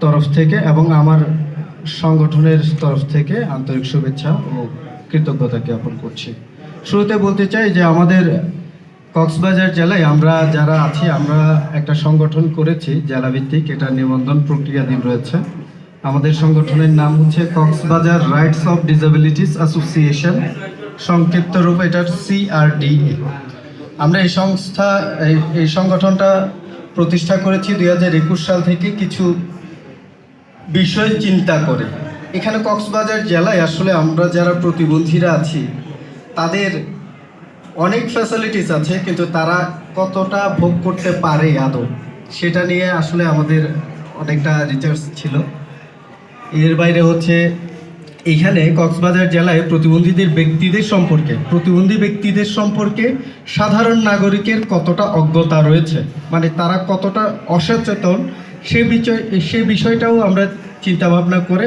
তরফ থেকে এবং আমার সংগঠনের তরফ থেকে আন্তরিক শুভেচ্ছা ও কৃতজ্ঞতা জ্ঞাপন করছি। শুরুতে বলতে চাই যে আমাদের কক্সবাজার জেলায় আমরা যারা আছি, আমরা একটা সংগঠন করেছি, জেলাভিত্তিক। এটা নিবন্ধন প্রক্রিয়াধীন রয়েছে। আমাদের সংগঠনের নাম হচ্ছে Cox's Bazar rights of disabilities association. সংক্ষিপ্ত রূপ এটার সিআরডিএ। আমরা এই সংস্থা, এই- এই সংগঠনটা প্রতিষ্ঠা করেছি দুই হাজার একুশ সাল থেকে কিছু বিষয় চিন্তা করে। এখানে কক্সবাজার জেলায় আসলে আমরা যারা প্রতিবন্ধীরা আছি, তাদের অনেক ফ্যাসিলিটিস আছে, কিন্তু তারা কতটা ভোগ করতে পারে আদৌ, সেটা নিয়ে আসলে আমাদের অনেকটা রিচার্জ ছিল। এর বাইরে হচ্ছে, এখানে কক্সবাজার জেলায় প্রতিবন্ধীদের ব্যক্তিদের সম্পর্কে, প্রতিবন্ধী ব্যক্তিদের সম্পর্কে সাধারণ নাগরিকের কতটা অজ্ঞতা রয়েছে মানে তারা কতটা অসচেতন সে বিষয় সে বিষয়টাও আমরা চিন্তা ভাবনা করে